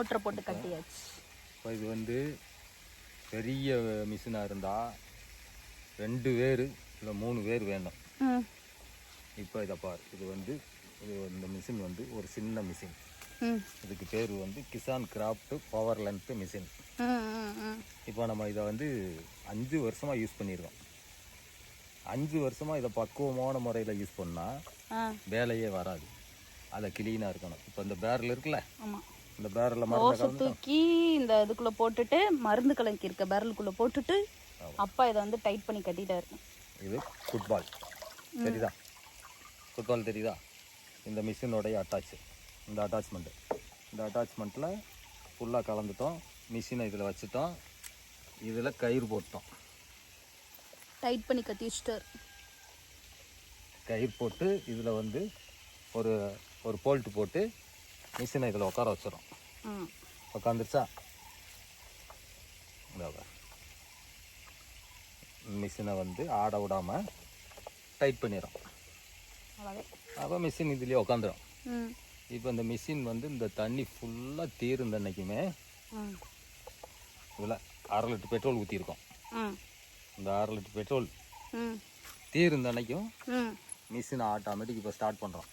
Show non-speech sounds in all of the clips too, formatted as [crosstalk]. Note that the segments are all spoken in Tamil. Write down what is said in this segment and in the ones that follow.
ஒற்றை போட்டு கட்டியாச்சு. இப்போ இது வந்து பெரிய மிஷினாக இருந்தால் ரெண்டு பேர் இல்லை மூணு பேர் வேணும். இப்போ இதை பார். இது வந்து இது இந்த மிஷின் வந்து ஒரு சின்ன மிஷின். இதுக்கு பேர் வந்து Kisan Kraft power length machine. இப்போ நம்ம இதை வந்து அஞ்சு வருஷமாக யூஸ் பண்ணியிருக்கோம் அஞ்சு வருஷமாக இதை பக்குவமான முறையில் யூஸ் பண்ணால் வேலையே வராது. அதை க்ளீனாக இருக்கணும். இப்போ இந்த பேரல் இருக்குல்ல? இந்த மருந்து ஓசை தூக்கி இந்த இதுக்குள்ள போட்டுட்டு மருந்து கலக்கி இருக்க பேரலுக்குள்ள போட்டுட்டு அப்பா இதை வந்து டைட் பண்ணி கட்டிட்டாரு. இது ஃபுட்பால் தெரியுதா? ஃபுட்பால் தெரியுதா? இந்த மிஷினோடைய அட்டாச் இந்த அட்டாச்மெண்ட்டு இந்த அட்டாச்மெண்ட்டில் ஃபுல்லாக கலந்துட்டோம். மிஷினை இதில் வச்சுட்டோம். இதில் கயிறு போட்டோம். டைட் பண்ணி கட்டி வச்சுட்டாரு. கயிறு போட்டு இதில் வந்து ஒரு ஒரு போல்ட்டு போட்டு மிஷினை இதில் உட்கார வச்சிடும் உட்காந்துருச்சா மிஷினை வந்து ஆட விடாமல் டைட் பண்ணிடும் அப்போ மிஷின் இதுலேயே உட்காந்துரும் ம் இப்போ இந்த மிஷின் வந்து இந்த தண்ணி ஃபுல்லாக தீர்ந்த அன்னைக்குமே இதில் அரை லிட்டர் பெட்ரோல் ஊற்றிருக்கோம் இந்த அரை லிட்டர் பெட்ரோல் தீர்ந்த அன்னைக்கும் மிஷின் ஆட்டோமேட்டிக் இப்போ ஸ்டார்ட் பண்ணுறோம்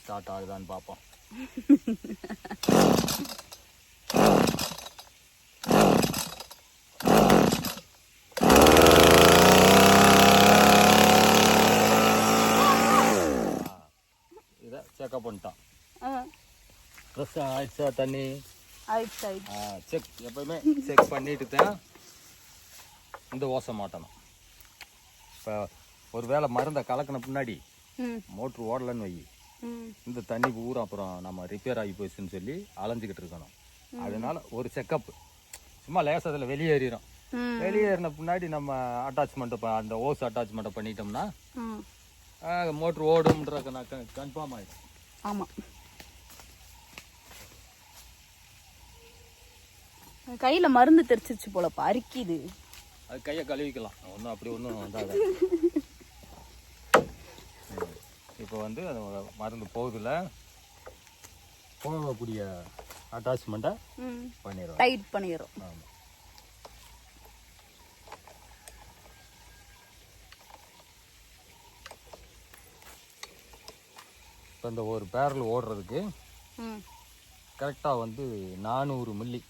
ஸ்டார்ட் ஆகுதான்னு பார்ப்போம் இதை செக்அப் பண்ணிட்டான். ட்ரெஸ் ஆயிடுச்சா தண்ணி? செக் எப்பவுமே செக் பண்ணிட்டு தான் இந்த ஓசை மாட்டணும். இப்போ ஒரு வேளை மருந்தை கலக்கின பின்னாடி மோட்ரு ஓடலன்னு வை. இந்த தண்ணி பூரா அப்புறம் நம்ம ரிப்பேர் ஆகி போச்சுன்னு சொல்லி அலைஞ்சிக்கிட்டு இருக்கணும். அதனால ஒரு செக்கப் சும்மா லேசாக அதில் வெளியேறிடும் வெளியேறின பின்னாடி நம்ம அட்டாச்மெண்ட்டை அந்த ஓஸ் அட்டாச்மெண்ட்டை பண்ணிட்டோம்னா மோட்ரு ஓடும்ன்ற கன்ஃபார்ம் ஆகிடும் ஆமாம் கையில் மருந்து தெரிச்சிருச்சு போலப்பா அரிக்குது. அது கையை கழுவிக்கலாம். ஒன்றும் அப்படி ஒன்றும் இதாக [laughs] இப்போ வந்து அது மருந்து போகுதுல போகக்கூடிய அட்டாச்மெண்ட்டை ம். பண்ணிடுவோம் டைட் பண்ணிடுறோம். ஆமாம் இப்போ இந்த ஒரு பேரல் ஓடுறதுக்கு கரெக்டாக வந்து நானூறு மில்லி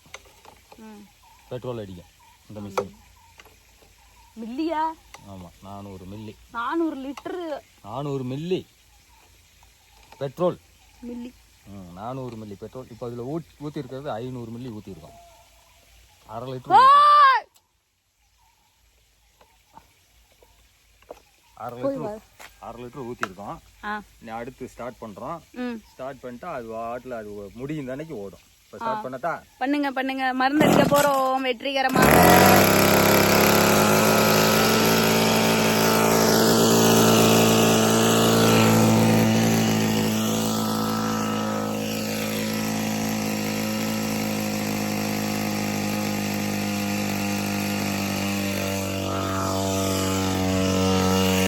பெட்ரோல் அடிக்கும் இந்த மிஷின் மில்லியா? ஆமாம் நானூறு மில்லி நானூறு லிட்டரு நானூறு மில்லி பெட்ரோல். மில்லி. நானூறு மில்லி பெட்ரோல். இப்போ அதில் ஊத் ஊற்றிருக்கிறது ஐநூறு மில்லி ஊற்றிருக்கோம் அரை லிட்டர் அரை லிட்டர் அரை லிட்டர் ஊற்றிருக்கோம் நீ அடுத்து ஸ்டார்ட் பண்ணுறோம் ஸ்டார்ட் பண்ணிட்டா அது வாட்டில் அது முடியும் தானேக்கு ஓடும். இப்போ ஸ்டார்ட் பண்ணட்டா? பண்ணுங்க பண்ணுங்க. மருந்தடிக்க போறோம் வெற்றிகரமாக.